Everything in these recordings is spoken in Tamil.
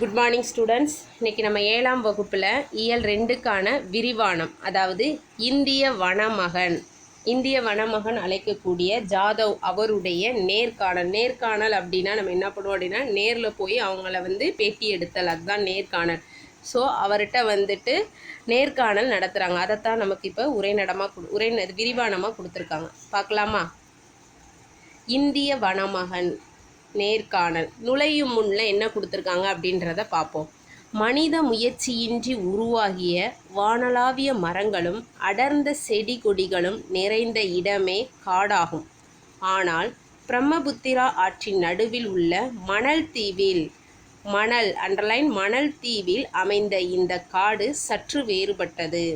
குட் மார்னிங் ஸ்டூடெண்ட்ஸ் இன்றைக்கி நம்ம ஏழாம் வகுப்பில் இயல் ரெண்டுக்கான விரிவானம் அதாவது இந்திய வனமகன். இந்திய வனமகன் அழைக்கக்கூடிய ஜாதவ் அவருடைய நேர்காணல். நேர்காணல் அப்படின்னா நம்ம என்ன பண்ணுவோம் அப்படின்னா நேரில் போய் அவங்கள வந்து பேட்டி எடுத்தல். அதுதான் நேர்காணல். ஸோ அவர்கிட்ட வந்துட்டு நேர்காணல் நடத்துகிறாங்க அதைத்தான் நமக்கு இப்போ உரைநடமாக கொடு உரை விரிவானமாக கொடுத்துருக்காங்க. பார்க்கலாமா? இந்திய வனமகன். நேர்காணல். நுழையும் முன்னில் என்ன கொடுத்துருக்காங்க அப்படின்றத பார்ப்போம். மனித முயற்சியின்றி உருவாகிய வானளாவிய மரங்களும் அடர்ந்த செடி கொடிகளும் நிறைந்த இடமே காடாகும். ஆனால் பிரம்மபுத்திரா ஆற்றின் நடுவில் உள்ள மணல் தீவில் மணல் அண்டர்லைன் மணல் தீவில் அமைந்த இந்த காடு சற்று வேறுபட்டது.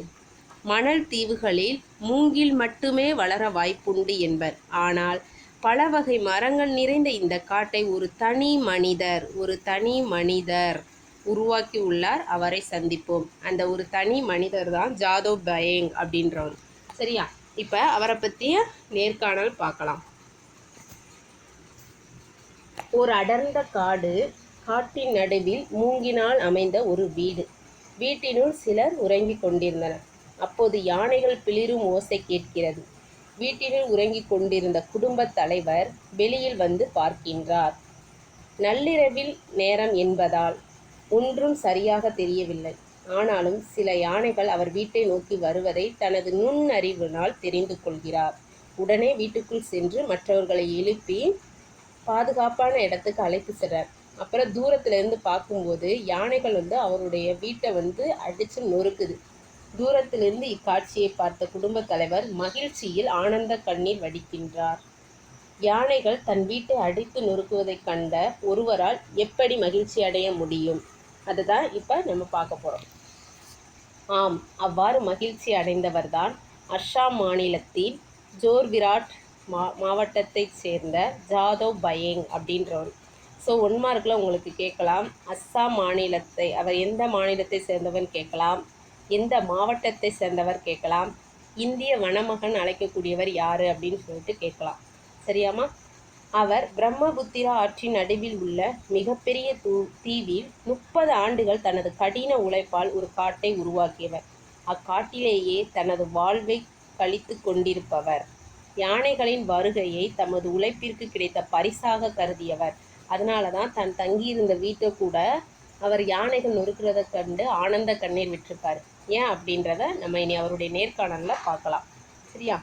மணல் தீவுகளில் மூங்கில் மட்டுமே வளர வாய்ப்புண்டு என்பர். ஆனால் பல வகை மரங்கள் நிறைந்த இந்த காட்டை ஒரு தனி மனிதர் ஒரு தனி மனிதர் உருவாக்கி உள்ளார் அவரை சந்திப்போம். அந்த ஒரு தனி மனிதர் தான் ஜாதவ் பயங் அப்படின்றவர். சரியா? இப்போ அவரை பற்றிய நேர்காணல் பார்க்கலாம். ஒரு அடர்ந்த காடு காட்டின் நடுவில் மூங்கினால் அமைந்த ஒரு வீடு. வீட்டினுள் சிலர் உறங்கிக் கொண்டிருந்தனர். அப்போது யானைகள் பிளிரும் ஓசை கேட்கிறது. வீட்டினுள் உறங்கிக் கொண்டிருந்த குடும்பத் தலைவர் வெளியில் வந்து பார்க்கின்றார். நள்ளிரவில் நேரம் என்பதால் ஒன்றும் சரியாக தெரியவில்லை. ஆனாலும் சில யானைகள் அவர் வீட்டை நோக்கி வருவதை தனது நுண்ணறிவினால் தெரிந்து கொள்கிறார். உடனே வீட்டுக்குள் சென்று மற்றவர்களை எழுப்பி பாதுகாப்பான இடத்துக்கு அழைத்து சென்றார் அப்புறம் தூரத்துலேருந்து பார்க்கும்போது யானைகள் வந்து அவருடைய வீட்டை வந்து அடித்து நொறுக்குது. தூரத்திலிருந்து இக்காட்சியை பார்த்த குடும்பத் தலைவர் மகிழ்ச்சியில் ஆனந்த கண்ணீர் வடிக்கின்றார். யானைகள் தன் வீட்டை அடித்து நொறுக்குவதைக் கண்ட ஒருவரால் எப்படி மகிழ்ச்சி அடைய முடியும்? அதுதான் இப்போ நம்ம பார்க்க போகிறோம் ஆம் அவ்வாறு மகிழ்ச்சி அடைந்தவர்தான் அஸ்ஸாம் மாநிலத்தின் ஜோர்விராட் மா மாவட்டத்தைச் சேர்ந்த ஜாதவ் பயேங் அப்படின்றவர். ஸோ ஒன் மார்க்கில் உங்களுக்கு கேட்கலாம். அஸ்ஸாம் மாநிலத்தை அவர் எந்த மாநிலத்தை சேர்ந்தவன் கேட்கலாம். எந்த மாவட்டத்தை சேர்ந்தவர் கேட்கலாம்? இந்திய வனமகன் அழைக்கக்கூடியவர் யார்? அப்படின்னு சொல்லிட்டு கேட்கலாம். சரியாமா அவர் பிரம்மபுத்திரா ஆற்றின் நடுவில் உள்ள மிகப்பெரிய தூ தீவில் முப்பது ஆண்டுகள் தனது கடின உழைப்பால் ஒரு காட்டை உருவாக்கியவர். அக்காட்டிலேயே தனது வாழ்வை கழித்து கொண்டிருப்பவர். யானைகளின் வருகையை தமது உழைப்பிற்கு கிடைத்த பரிசாக கருதியவர். அதனால தான் தன் தங்கியிருந்த வீட்டை கூட அவர் யானைகள் நொறுக்கிறத கண்டு ஆனந்த கண்ணீர் விட்டிருப்பார். ஏன் அப்படின்றத நம்ம இனி அவருடைய நேர்காணலில் பார்க்கலாம். சரியா?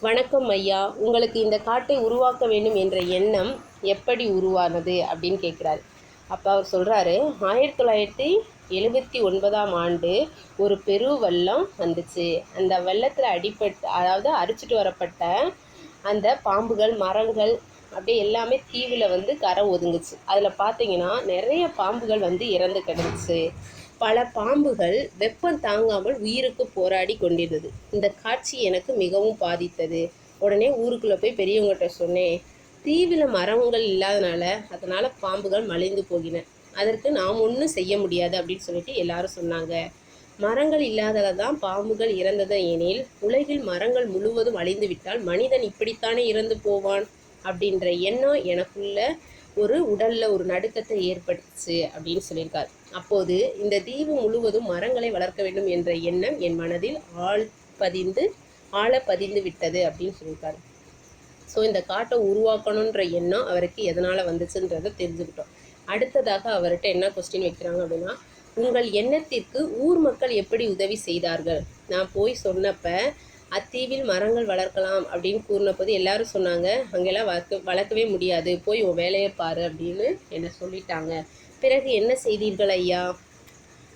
வணக்கம் ஐயா. உங்களுக்கு இந்த காட்டை உருவாக்க வேண்டும் என்ற எண்ணம் எப்படி உருவானது அப்படின்னு கேட்குறாரு. அப்போ அவர் சொல்கிறாரு ஆயிரத்தி தொள்ளாயிரத்தி எழுபத்தி ஒன்பதாம் ஆண்டு ஒரு பெரு வெள்ளம் வந்துச்சு. அந்த வெள்ளத்தில் அடிபட்டு அதாவது அரிச்சிட்டு வரப்பட்ட அந்த பாம்புகள் மரங்கள் அப்படியே எல்லாமே தீவில் வந்து கரை ஒதுங்குச்சு. அதில் பார்த்தீங்கன்னா நிறைய பாம்புகள் வந்து இறந்து கிடந்துச்சு. பல பாம்புகள் வெப்பம் தாங்காமல் உயிருக்கு போராடி கொண்டிருந்தது. இந்த காட்சி எனக்கு மிகவும் பாதித்தது. உடனே ஊருக்குள்ளே போய் பெரியவங்ககிட்ட சொன்னேன் தீவில் மரங்கள் இல்லாதனால அதனால் பாம்புகள் மலிந்து போகின. அதற்கு நாம் ஒன்றும் செய்ய முடியாது அப்படின்னு சொல்லிட்டு எல்லாரும் சொன்னாங்க. மரங்கள் இல்லாதால தான் பாம்புகள் இறந்தது எனில் உலகில் மரங்கள் முழுவதும் அழிந்து விட்டால் மனிதன் இப்படித்தானே இறந்து போவான்? அப்படின்ற எண்ணம் எனக்குள்ள ஒரு உடல்ல ஒரு நடுக்கத்தை ஏற்படுத்துச்சு அப்படின்னு சொல்லியிருக்கார். அப்போது இந்த தீவு முழுவதும் மரங்களை வளர்க்க வேண்டும் என்ற எண்ணம் என் மனதில் ஆள் பதிந்து ஆழ பதிந்து விட்டது அப்படின்னு சொல்லியிருக்காரு. ஸோ இந்த காட்டை உருவாக்கணுன்ற எண்ணம் அவருக்கு எதனால் வந்துச்சுன்றதை தெரிஞ்சுக்கிட்டோம். அடுத்ததாக அவர்கிட்ட என்ன கொஸ்டின் வைக்கிறாங்க அப்படின்னா உங்கள் எண்ணத்திற்கு ஊர் மக்கள் எப்படி உதவி செய்தார்கள்? நான் போய் சொன்னப்ப அத்தீவில் மரங்கள் வளர்க்கலாம் அப்படின்னு கூறினபோது எல்லாரும் சொன்னாங்க அங்கெல்லாம் வளர்க்க வளர்க்கவே முடியாது. போய் உன் வேலையை பாரு அப்படின்னு என்னை சொல்லிட்டாங்க. பிறகு என்ன செய்தீர்கள் ஐயா?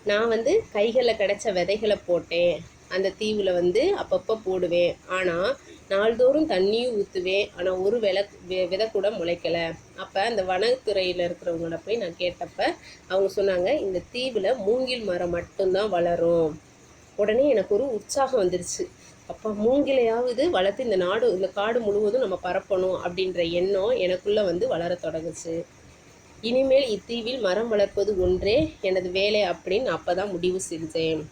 நான் வந்து கைகளில் கிடச்ச விதைகளை போட்டேன். அந்த தீவில் வந்து அப்பப்போ போடுவேன். ஆனால் நாள்தோறும் தண்ணியும் ஊற்றுவேன் ஆனால் ஒரு விலை விதை கூட முளைக்கலை. அப்போ அந்த வனத்துறையில் இருக்கிறவங்கள போய் நான் கேட்டப்ப அவங்க சொன்னாங்க இந்த தீவில் மூங்கில் மரம் மட்டும்தான் வளரும். உடனே எனக்கு ஒரு உற்சாகம் வந்துருச்சு. அப்போ மூங்கிலையாவது வளர்த்து இந்த நாடு இந்த காடு முழுவதும் நம்ம பரப்பணும் அப்படின்ற எண்ணம் எனக்குள்ளே வந்து வளரத் தொடங்குச்சு. இனிமேல் இத்தீவில் மரம் வளர்ப்பது ஒன்றே எனது வேலை அப்படின்னு அப்போ தான் முடிவு செஞ்சேன்.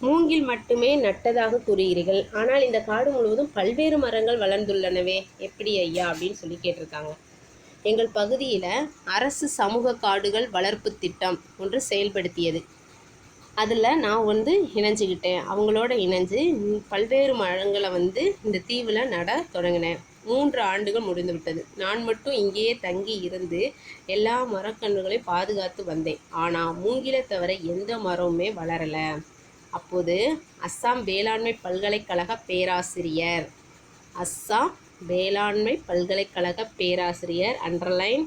மூங்கில் மட்டுமே நட்டதாக கூறுகிறீர்கள். ஆனால் இந்த காடு முழுவதும் பல்வேறு மரங்கள் வளர்ந்துள்ளனவே. எப்படி ஐயா அப்படின்னு சொல்லி கேட்டிருக்காங்க. எங்கள் பகுதியில் அரசு சமூக காடுகள் வளர்ப்பு திட்டம் ஒன்று செயல்படுத்தியது. அதில் நான் வந்து இணைஞ்சிக்கிட்டேன். அவங்களோட இணைஞ்சு பல்வேறு மரங்களை வந்து இந்த தீவில் நட தொடங்கினேன். மூன்று ஆண்டுகள் முடிந்து விட்டது நான் மட்டும் இங்கேயே தங்கி இருந்து எல்லா மரக்கன்றுகளையும் பாதுகாத்து வந்தேன். ஆனால் மூங்கில தவிர எந்த மரமுமே வளரலை. அப்போது அஸ்ஸாம் வேளாண்மை பல்கலைக்கழக பேராசிரியர் அஸ்ஸாம் வேளாண்மை பல்கலைக்கழக பேராசிரியர் அண்டர்லைன்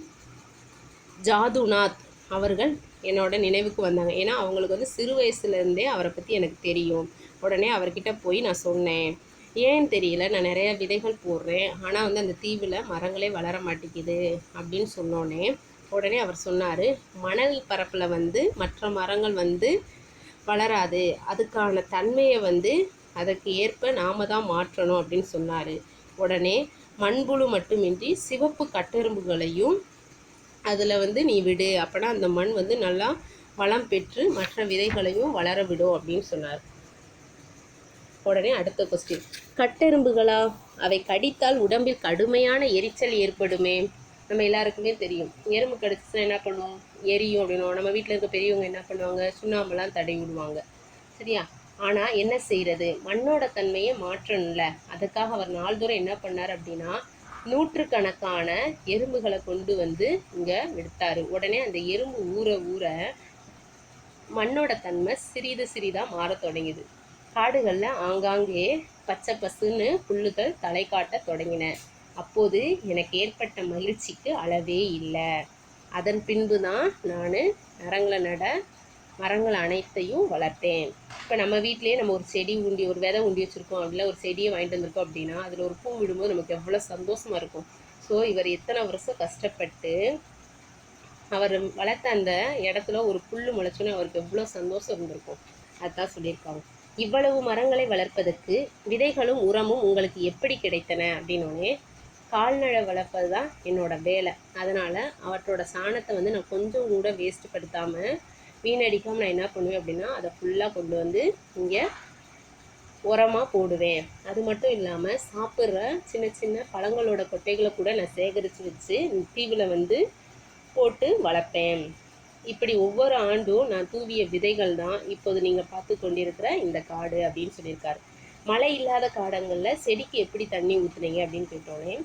ஜாதுநாத் அவர்கள் என்னோட நினைவுக்கு வந்தாங்க. ஏன்னா அவங்களுக்கு வந்து சிறு வயசுலேருந்தே அவரை பற்றி எனக்கு தெரியும். உடனே அவர்கிட்ட போய் நான் சொன்னேன். ஏன் தெரியல? நான் நிறைய விதைகள் போடுறேன். ஆனால் வந்து அந்த தீவில் மரங்களே வளர மாட்டேங்குது. அப்படின்னு சொன்னோன்னே உடனே அவர் சொன்னார் மணல் பரப்பில் வந்து மற்ற மரங்கள் வந்து வளராது. அதுக்கான தன்மையை வந்து அதற்கு ஏற்ப நாம தான் மாற்றணும். அப்படின்னு சொன்னார். உடனே மண்புழு மட்டுமின்றி சிவப்பு கட்டெரும்புகளையும் அதில் வந்து நீ விடு. அப்போனா அந்த மண் வந்து நல்லா வளம் பெற்று மற்ற விதைகளையும் வளர விடும் அப்படின்னு சொன்னார். உடனே அடுத்த கொஸ்டின் கட்டெரும்புகளா? அவை கடித்தால் உடம்பில் கடுமையான எரிச்சல் ஏற்படுமே. நம்ம எல்லாருக்குமே தெரியும். எறும்பு கடிச்சுன்னா என்ன பண்ணுவோம்? எரியும் அப்படின்னுவோம். நம்ம வீட்டில் இருக்க பெரியவங்க என்ன பண்ணுவாங்க? சுண்ணாம்பெல்லாம் தடை விடுவாங்க. சரியா? ஆனால் என்ன செய்கிறது மண்ணோட தன்மையை மாற்றணும்ல. அதுக்காக அவர் நாள்தோறும் என்ன பண்ணார் அப்படின்னா நூற்றுக்கணக்கான எறும்புகளை கொண்டு வந்து இங்கே விடுத்தாரு. உடனே அந்த எறும்பு ஊற ஊற மண்ணோட தன்மை சிறிது சிறிதாக மாறத் தொடங்கிது காடுகளில் ஆங்காங்கே பச்சை பசுன்னு புல்லுகள் தலை காட்டத் தொடங்கின. அப்போது எனக்கு ஏற்பட்ட மகிழ்ச்சிக்கு அளவே இல்லை. அதன் பின்பு தான் நான் மரங்களை நட மரங்கள் அனைத்தையும் வளர்த்தேன். இப்போ நம்ம வீட்டிலேயே நம்ம ஒரு செடி உண்டி ஒரு விதை உண்டி வச்சுருக்கோம் அப்படில ஒரு செடியை வாங்கிட்டு வந்திருக்கோம் அப்படின்னா அதில் ஒரு பூ விடும்போது நமக்கு எவ்வளோ சந்தோஷமாக இருக்கும். ஸோ இவர் எத்தனை வருஷம் கஷ்டப்பட்டு அவர் வளர்த்த அந்த இடத்துல ஒரு புல் முளைச்சோன்னே அவருக்கு எவ்வளோ சந்தோஷம் இருந்திருக்கும். அதுதான் சொல்லியிருக்காங்க. இவ்வளவு மரங்களை வளர்ப்பதற்கு விதைகளும் உரமும் உங்களுக்கு எப்படி கிடைத்தன அப்படின்னோடனே கால்நடை வளர்ப்பது தான் என்னோட வேலை. அதனால் அவற்றோட சாணத்தை வந்து நான் கொஞ்சம் கூட வேஸ்ட் படுத்தாமல் வீணடிக்காமல் நான் என்ன பண்ணுவேன் அப்படின்னா அதை ஃபுல்லாக கொண்டு வந்து இங்கே உரமாக போடுவேன். அது மட்டும் இல்லாமல் சாப்பிட்ற சின்ன சின்ன பழங்களோட கொட்டைகளை கூட நான் சேகரித்து வச்சு தீவில் வந்து போட்டு வளர்ப்பேன். இப்படி ஒவ்வொரு ஆண்டும் நான் தூவிய விதைகள் தான் இப்போது நீங்கள் பார்த்து கொண்டிருக்கிற இந்த காடு அப்படின்னு சொல்லியிருக்காரு. மழை இல்லாத காடங்களில் செடிக்கு எப்படி தண்ணி ஊற்றுனீங்க அப்படின்னு கேட்டோன்னே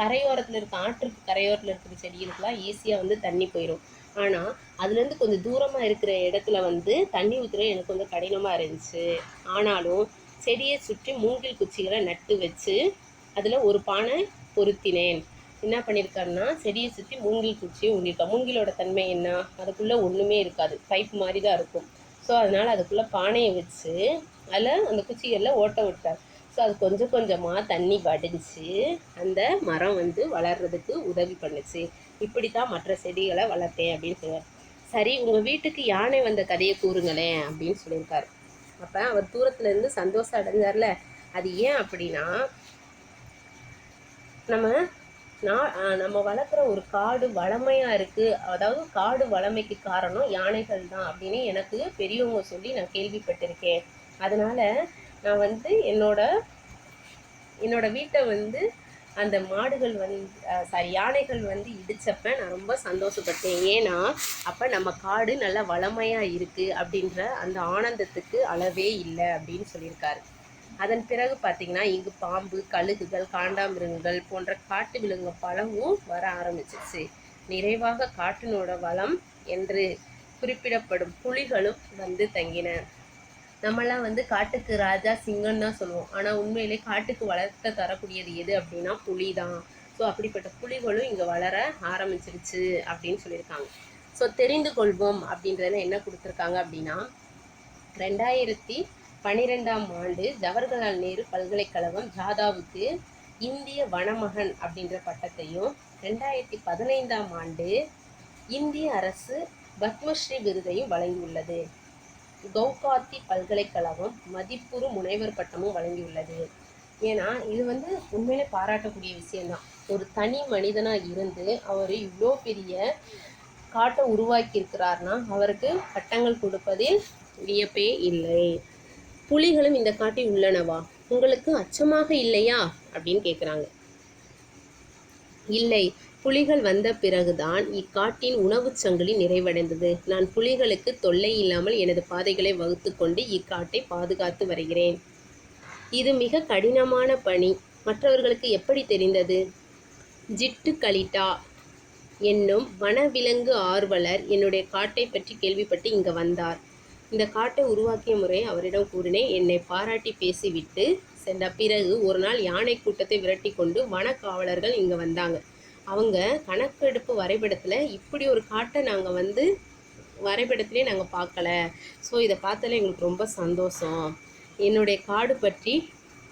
கரையோரத்தில் இருக்க ஆற்றுக்கு கரையோரத்தில் இருக்கிற செடிகளுக்குலாம் ஈஸியாக வந்து தண்ணி போயிடும் ஆனால் அதுலேருந்து கொஞ்சம் தூரமாக இருக்கிற இடத்துல வந்து தண்ணி ஊற்றுறது எனக்கு கொஞ்சம் கடினமாக இருந்துச்சு. ஆனாலும் செடியை சுற்றி மூங்கில் குச்சிகளை நட்டு வச்சு அதில் ஒரு பானை பொருத்தினேன். என்ன பண்ணியிருக்காருன்னா செடியை சுற்றி மூங்கில் குச்சியை ஊண்டியிருக்கா மூங்கிலோட தன்மை என்ன? அதுக்குள்ளே ஒன்றுமே இருக்காது. பைப் மாதிரி தான் இருக்கும். ஸோ அதனால் அதுக்குள்ளே பானையை வச்சு அதில் அந்த குச்சிகளில் ஓட்ட விட்டார். ஸோ அது கொஞ்சம் கொஞ்சமாக தண்ணி வடிஞ்சு அந்த மரம் வந்து வளர்றதுக்கு உதவி பண்ணுச்சு. இப்படி தான் மற்ற செடிகளை வளர்த்தேன் அப்படின்னு சொல்லுவார் சரி உங்கள் வீட்டுக்கு யானை வந்த கதையை கூறுங்களேன் அப்படின்னு சொல்லியிருக்காரு. அப்போ அவர் தூரத்துல இருந்து சந்தோஷம் அடைஞ்சார்ல அது ஏன் அப்படின்னா நம்ம நான் நம்ம வளர்க்குற ஒரு காடு வளமையாக இருக்குது அதாவது காடு வளமைக்கு காரணம் யானைகள் தான் அப்படின்னு எனக்கு பெரியவங்க சொல்லி நான் கேள்விப்பட்டிருக்கேன். அதனால் நான் வந்து என்னோட என்னோட வீட்டை வந்து அந்த மாடுகள் வந்து சாரி யானைகள் வந்து இடிச்சப்ப நான் ரொம்ப சந்தோஷப்பட்டேன். ஏன்னா அப்போ நம்ம காடு நல்லா வளமையாக இருக்குது அப்படின்ற அந்த ஆனந்தத்துக்கு அளவே இல்லை அப்படின்னு சொல்லியிருக்காரு. அதன் பிறகு பார்த்திங்கன்னா இங்கு பாம்பு கழுகுகள் காண்டாமிருகங்கள் போன்ற காட்டு விலங்கு பழமும் வர ஆரம்பிச்சிச்சு நிறைவாக காட்டினோட வளம் என்று குறிப்பிடப்படும் புலிகளும் வந்து தங்கின நம்மலாம் வந்து காட்டுக்கு ராஜா சிங்கம்னு தான் சொல்லுவோம். ஆனால் உண்மையிலே காட்டுக்கு வளர்த்த தரக்கூடியது எது அப்படின்னா புலி தான். ஸோ அப்படிப்பட்ட புலிகளும் இங்கே வளர ஆரம்பிச்சிருச்சு அப்படின்னு சொல்லியிருக்காங்க. ஸோ தெரிந்து கொள்வோம் அப்படின்றதுல என்ன கொடுத்துருக்காங்க அப்படின்னா ரெண்டாயிரத்தி பன்னிரெண்டாம் ஆண்டு ஜவஹர்லால் நேரு பல்கலைக்கழகம் ஜாதாவுக்கு இந்திய வனமகன் அப்படின்ற பட்டத்தையும் ரெண்டாயிரத்தி பதினைந்தாம் ஆண்டு இந்திய அரசு பத்மஸ்ரீ விருதையும் வழங்கியுள்ளது. கவுகாத்தி பல்கலைக்கழகம் மதிப்புறு முனைவர் பட்டமும் வழங்கியுள்ளது. ஏன்னா இது வந்து உண்மையிலே பாராட்டக்கூடிய விஷயம்தான். ஒரு தனி மனிதனாக இருந்து அவர் இவ்வளோ பெரிய காட்டை உருவாக்கி இருக்கிறார்னா அவருக்கு பட்டங்கள் கொடுப்பதில் வியப்பே இல்லை. புலிகளும் இந்த காட்டில் உள்ளனவா? உங்களுக்கு அச்சமாக இல்லையா? அப்படின்னு கேட்குறாங்க இல்லை. புலிகள் வந்த பிறகுதான் இக்காட்டின் உணவுச் சங்கிலி நிறைவடைந்தது. நான் புலிகளுக்கு தொல்லை இல்லாமல் எனது பாதைகளை வகுத்து கொண்டு இக்காட்டை பாதுகாத்து வருகிறேன். இது மிக கடினமான பணி. மற்றவர்களுக்கு எப்படி தெரிந்தது? ஜிட்டு கலிட்டா என்னும் வனவிலங்கு ஆர்வலர் என்னுடைய காட்டை பற்றி கேள்விப்பட்டு இங்கு வந்தார். இந்த காட்டை உருவாக்கிய முறை அவரிடம் கூறினேன். என்னை பாராட்டி பேசிவிட்டு சென்ற பிறகு ஒரு நாள் யானை கூட்டத்தை விரட்டி கொண்டு வனக்காவலர்கள் இங்கு இங்கே வந்தாங்க. அவங்க கணக்கெடுப்பு வரைபடத்தில் இப்படி ஒரு காட்டை நாங்கள் வந்து வரைபடத்திலே நாங்கள் பார்க்கல. ஸோ இதை பார்த்தாலே எங்களுக்கு ரொம்ப சந்தோஷம். என்னுடைய காடு பற்றி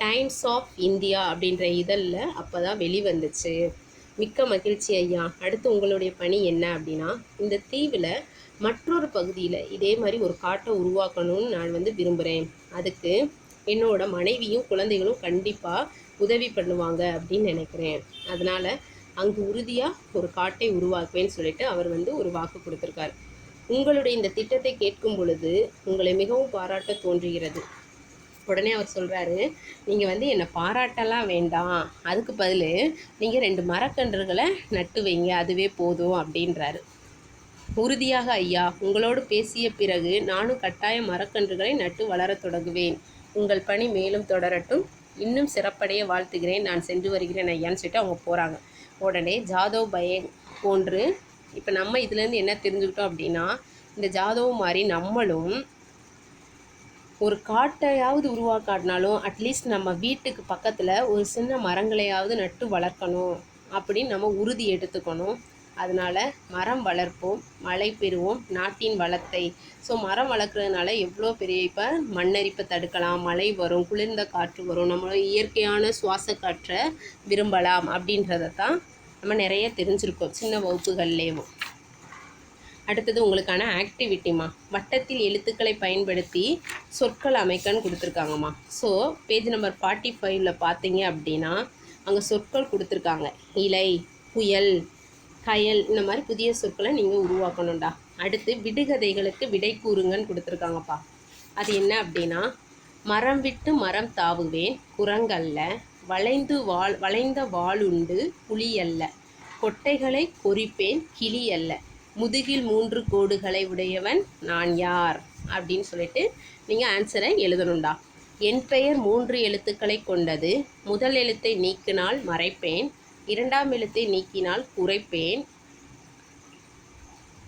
டைம்ஸ் ஆஃப் இந்தியா அப்படின்ற இதழில் அப்போ தான் வெளிவந்துச்சு. மிக்க மகிழ்ச்சி ஐயா. அடுத்து உங்களுடைய பணி என்ன அப்படின்னா இந்த தீவில் மற்றொரு பகுதியில் இதே மாதிரி ஒரு காட்டை உருவாக்கணும்னு நான் வந்து விரும்புகிறேன் அதுக்கு என்னோட மனைவியும் குழந்தைகளும் கண்டிப்பாக உதவி பண்ணுவாங்க அப்படின்னு நினைக்கிறேன். அதனால் அங்கு உறுதியாக ஒரு காட்டை உருவாக்குவேன்னு சொல்லிட்டு அவர் வந்து ஒரு வாக்கு கொடுத்துருக்காரு. உங்களுடைய இந்த திட்டத்தை கேட்கும் பொழுது உங்களை மிகவும் பாராட்ட தோன்றுகிறது. உடனே அவர் சொல்கிறாரு நீங்கள் வந்து என்னை பாராட்டலாம் வேண்டாம். அதுக்கு பதில் நீங்கள் ரெண்டு மரக்கன்றுகளை நட்டு வைங்க அதுவே போதும் அப்படின்றாரு. உறுதியாக ஐயா உங்களோடு பேசிய பிறகு நானும் கட்டாய மரக்கன்றுகளை நட்டு வளரத் தொடங்குவேன். உங்கள் பணி மேலும் தொடரட்டும். இன்னும் சிறப்படைய வாழ்த்துகிறேன். நான் சென்று வருகிறேன் ஐயான்னு சொல்லிட்டு அவங்க போகிறாங்க உடனே ஜாதவ் பயன் போன்று இப்போ நம்ம இதுலேருந்து என்ன தெரிஞ்சுக்கிட்டோம் அப்படின்னா இந்த ஜாதவ் மாதிரி நம்மளும் ஒரு காட்டையாவது உருவாக்காட்டினாலும் அட்லீஸ்ட் நம்ம வீட்டுக்கு பக்கத்தில் ஒரு சின்ன மரங்களையாவது நட்டு வளர்க்கணும் அப்படின்னு நம்ம உறுதி எடுத்துக்கணும். அதனால் மரம் வளர்ப்போம் மழை பெறுவோம் நாட்டின் வளத்தை. ஸோ மரம் வளர்க்குறதுனால எவ்வளோ பெரிய இப்போ மண்ணரிப்பை தடுக்கலாம் மழை வரும் குளிர்ந்த காற்று வரும் நம்ம இயற்கையான சுவாச காற்றை விரும்பலாம் அப்படின்றத தான் நம்ம நிறைய தெரிஞ்சிருக்கோம் சின்ன வகுப்புகள்லேயும். அடுத்தது உங்களுக்கான ஆக்டிவிட்டிமா வட்டத்தில் எழுத்துக்களை பயன்படுத்தி சொற்கள் அமைக்கன்னு கொடுத்துருக்காங்கம்மா. ஸோ பேஜ் நம்பர் ஃபார்ட்டி ஃபைவ்ல பார்த்தீங்க அப்படின்னா அங்கே சொற்கள் கொடுத்துருக்காங்க. இலை புயல் கயல் இந்த மாதிரி புதிய சொற்களை நீங்கள் உருவாக்கணும்டா. அடுத்து விடுகதைகளுக்கு விடை கூறுங்கன்னு கொடுத்துருக்காங்கப்பா. அது என்ன அப்படின்னா மரம் விட்டு மரம் தாவுவேன் குரங்கல்ல வளைந்து வாள் வளைந்த வாளுண்டு புலி அல்ல கொட்டைகளை கொறிப்பேன் கிளி அல்ல முதுகில் மூன்று கோடுகளை உடையவன் நான் யார்? அப்படின்னு சொல்லிட்டு நீங்கள் ஆன்சரை எழுதணும்டா. என் பெயர் மூன்று எழுத்துக்களை கொண்டது. முதல் எழுத்தை நீக்கினால் மறைப்பேன். இரண்டாம் எழுத்தை நீக்கினால் குறைப்பேன்.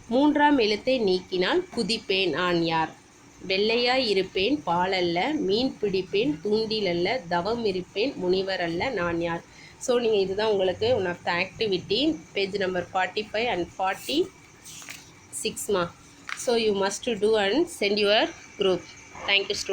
மூன்றாம் எழுத்தை நீக்கினால் குதிப்பேன். நான் யார்? வெள்ளையாய் இருப்பேன் பாலல்ல மீன் பிடிப்பேன் தூண்டில் அல்ல தவம் இருப்பேன் முனிவர் அல்ல நான் யார்? ஸோ நீங்கள் இதுதான் உங்களுக்கு one of the activity page number forty five and forty சிக்ஸ்மா so you must do and send your group thank you student